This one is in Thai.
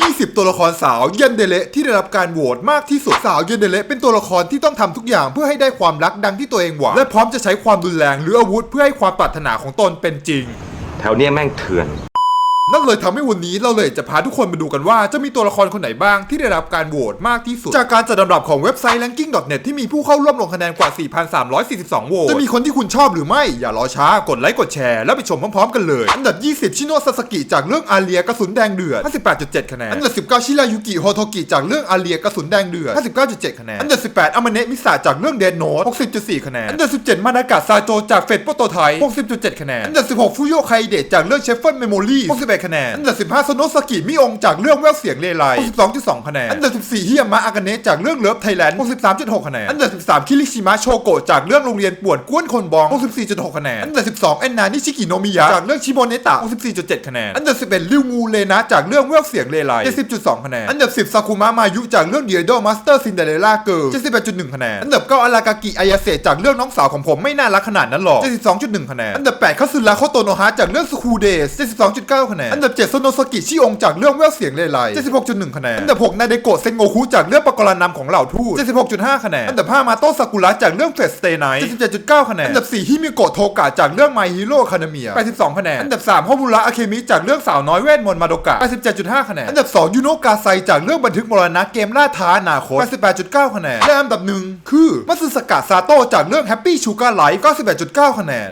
20 ตัวละครสาวเยนเดเลที่ได้รับการโหวตมากที่สุดสาวเยนเดเลเป็นตัวละครที่ต้องทำทุกอย่างเพื่อให้ได้ความรักดังที่ตัวเองหวังและพร้อมจะใช้ความรุนแรงหรืออาวุธเพื่อให้ความปรารถนาของตนเป็นจริง แถวเนี้ยแม่งเถื่อน นั่นเลยทำให้วันนี้เราเลยจะพาทุกคนมาดูกันว่าจะมีตัวละครคนไหนบ้างที่ได้รับการโหวตมากที่สุด จากการจัดลำดับของเว็บไซต์ ranking.net ที่มีผู้เข้าร่วมลงคะแนนกว่า 4,342 โหวต จะมีคนที่คุณชอบหรือไม่ อย่ารอช้ากดไลค์กดแชร์แล้วไปชมพร้อมๆกันเลย อันดับ 20 ชิโนซาสกิจากเรื่องอาเลียกระสุนแดงเดือด 58.7 คะแนน อันดับ 19 ชิรายุกิโฮโทกิจากเรื่องอาเลียกระสุนแดงเดือด 59.7 คะแนน อันดับ 18อามเนะมิสาจากเรื่องเดนโนต60.4 คะแนน อันดับ 17 มานากาซาโจจากเฟดโปโตไท60.7 คะแนน อันดับ 16 ฟุโยไคเดะจากเรื่องเชฟเฟิลเมโมรี่61คะแนน อันดับ 15โซโนสกิมิองจากเรื่องแววเสียงเลไล62.2 คะแนน อันดับ 14ฮิยามะอากาเนะจากเรื่องเลิฟไทยแลนด์63.6 คะแนน อันดับ 13 คิริชิมะโชโกะจากเรื่องโรงเรียนป่วนกวนคนบอง 64.6 คะแนน อันดับ 12แอนนานิชิกิโนมิยะจากเรื่องชิโมเนตะ64.7 คะแนน อันดับ 11ริวงูเลนะจากเรื่องแววเสียงเลไล70.2 คะแนน อันดับ 10ซากุมะมายุจากเรื่องเดียโดมาสเตอร์ซินเดอเรลล่าเกิร์ล71.1 คะแนน อันดับ 9อารากากิอายาเซจากเรื่องน้องสาวของผมไม่น่ารักขนาดนั้นหรอก72.1 คะแนน อันดับ 8คัตสึระโคโตโนฮะจากเรื่องสคูเดส72.9 คะแนนอันดับ7โซโนสกิชิองจากเรื่องแววเสียงเลไล76.1 คะแนน อันดับ 6 นาเดโกะเซนโงคุจากเรื่องปกรณำของเหล่าทูต76.5 คะแนน อันดับ 5 มาโตะซากุระจากเรื่องเฟสเตไน77.9 คะแนน อันดับ 4 ฮิมิโกะโทกะจากเรื่อง My Hero Academia 82 คะแนน อันดับ 3ฮอบุระอาเคมิจากเรื่องสาวน้อยเวทมนต์มาโดกะ87.5 คะแนน อันดับ 2 ยูโนะกาไซจากเรื่องบันทึกมรณะเกมล่าท้าอนาคต88.9 คะแนน และอันดับหนึ่งคือมัตสึสกะซาโตะจากเรื่อง Happy Sugar Life 91.9 คะแนน